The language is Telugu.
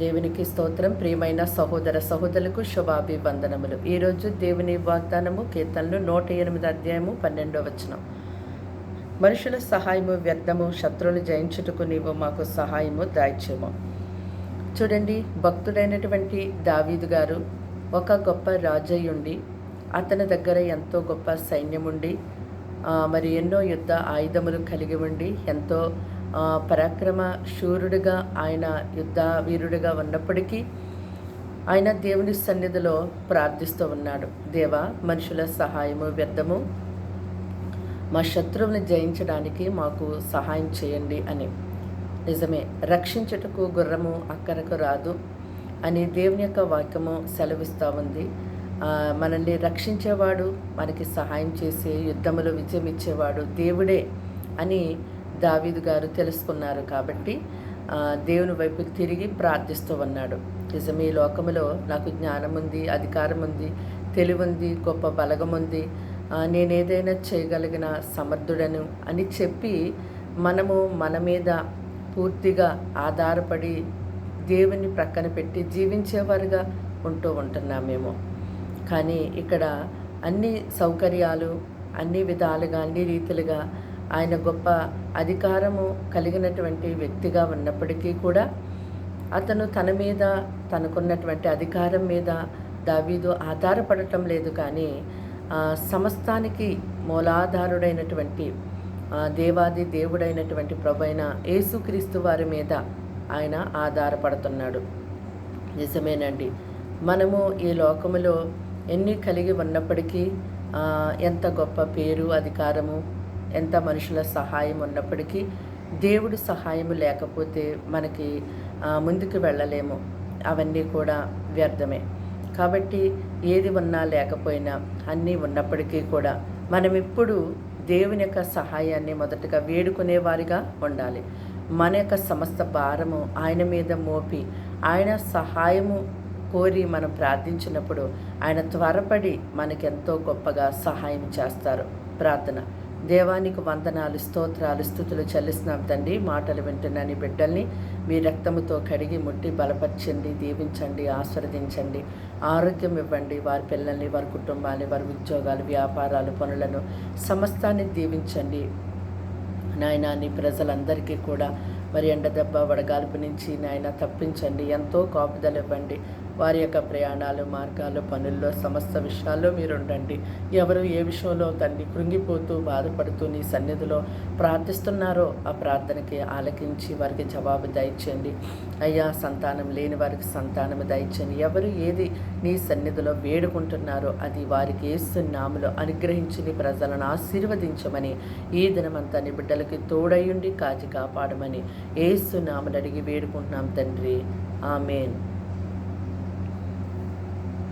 దేవునికి స్తోత్రం. ప్రియమైన సహోదర సహోదరులకు శుభాభివందనములు. ఈరోజు దేవుని వాగ్దానము కీర్తనలు నూట ఎనిమిది అధ్యాయము పన్నెండో వచనం. మనుషుల సహాయము వ్యర్థము శత్రువులు జయించుటకు నీవు మాకు సహాయము దాయిచ్యము. చూడండి భక్తుడైనటువంటి దావీదు గారు ఒక గొప్ప రాజయ్యుండి అతని దగ్గర ఎంతో గొప్ప సైన్యముండి ఉండి మరి ఎన్నో యుద్ధ ఆయుధములు కలిగి ఉండి ఎంతో పరాక్రమ శూరుడిగా ఆయన యుద్ధ వీరుడిగా ఉన్నప్పటికీ ఆయన దేవుని సన్నిధిలో ప్రార్థిస్తూ ఉన్నాడు. దేవా మనుషుల సహాయము వ్యర్థము. మా శత్రువుని జయించడానికి మాకు సహాయం చేయండి అని. నిజమే రక్షించుటకు గుర్రము అక్కరకు రాదు అని దేవుని యొక్క వాక్యము సెలవిస్తూ ఉంది. మనల్ని రక్షించేవాడు మనకి సహాయం చేసే యుద్ధములో విజయం ఇచ్చేవాడు దేవుడే అని దావీదు గారు తెలుసుకున్నారు కాబట్టి దేవుని వైపు తిరిగి ప్రార్థిస్తూ ఉన్నాడు. నిజం ఈ లోకములో నాకు జ్ఞానం ఉంది అధికారం ఉంది తెలివి ఉంది గొప్ప బలగం ఉంది నేనేదైనా చేయగలిగిన సమర్థుడను అని చెప్పి మనము మన మీద పూర్తిగా ఆధారపడి దేవుని ప్రక్కన పెట్టి జీవించేవారుగా ఉంటూ ఉంటున్నామేమో. కానీ ఇక్కడ అన్ని సౌకర్యాలు అన్ని విధాలుగా అన్ని రీతిలుగా ఆయన గొప్ప అధికారము కలిగినటువంటి వ్యక్తిగా ఉన్నప్పటికీ కూడా అతను తన మీద తనకున్నటువంటి అధికారం మీద దావీదు ఆధారపడటం లేదు కానీ సమస్తానికి మూలాధారుడైనటువంటి దేవాది దేవుడైనటువంటి ప్రభు అయిన యేసుక్రీస్తు వారి మీద ఆయన ఆధారపడుతున్నాడు. నిజమేనండి. మనము ఈ లోకములో ఎన్ని కలిగి ఉన్నప్పటికీ ఎంత గొప్ప పేరు అధికారము ఎంత మనుషుల సహాయం ఉన్నప్పటికీ దేవుడి సహాయం లేకపోతే మనకి ముందుకు వెళ్ళలేము. అవన్నీ కూడా వ్యర్థమే. కాబట్టి ఏది ఉన్నా లేకపోయినా అన్నీ ఉన్నప్పటికీ కూడా మనం ఇప్పుడు దేవుని యొక్క సహాయాన్ని మొదటగా వేడుకునేవారిగా ఉండాలి. మన యొక్క సమస్త భారము ఆయన మీద మోపి ఆయన సహాయము కోరి మనం ప్రార్థించినప్పుడు ఆయన త్వరపడి మనకెంతో గొప్పగా సహాయం చేస్తారు. ప్రార్థన. దేవానికి వందనాలు స్తోత్రాలు స్థుతులు చెల్లిస్తున్నాం తండ్రి. మాటలు వింటున్నాను బిడ్డల్ని మీ రక్తముతో కడిగి ముట్టి బలపరచండి దీవించండి ఆస్వాదించండి ఆరోగ్యం ఇవ్వండి వారి పిల్లల్ని వారి కుటుంబాన్ని వారి ఉద్యోగాలు వ్యాపారాలు పనులను సమస్తాన్ని దీవించండి. నాయన నీ ప్రజలందరికీ కూడా మరి ఎండ దెబ్బ వడగాల్పు నుంచి నాయన తప్పించండి. ఎంతో కాపుదలు ఇవ్వండి వారి యొక్క ప్రయాణాలు మార్గాలు పనుల్లో సమస్త విషయాల్లో మీరు ఉండండి ఎవరు ఏ విషయంలో తండ్రి కృంగిపోతూ బాధపడుతూ నీ సన్నిధిలో ప్రార్థిస్తున్నారో ఆ ప్రార్థనకి ఆలకించి వారికి జవాబు దయచేయండి. అయ్యా సంతానం లేని వారికి సంతానం దయచేయండి. ఎవరు ఏది నీ సన్నిధిలో వేడుకుంటున్నారో అది వారికి ఏస్తున్నాములో అనుగ్రహించి నీ ప్రజలను ఆశీర్వదించమని ఈ దినమంతా నీ బిడ్డలకి తోడయుండి కాచి కాపాడమని ఏస్తున్నామని అడిగి వేడుకుంటున్నాం తండ్రి. ఆమెన్.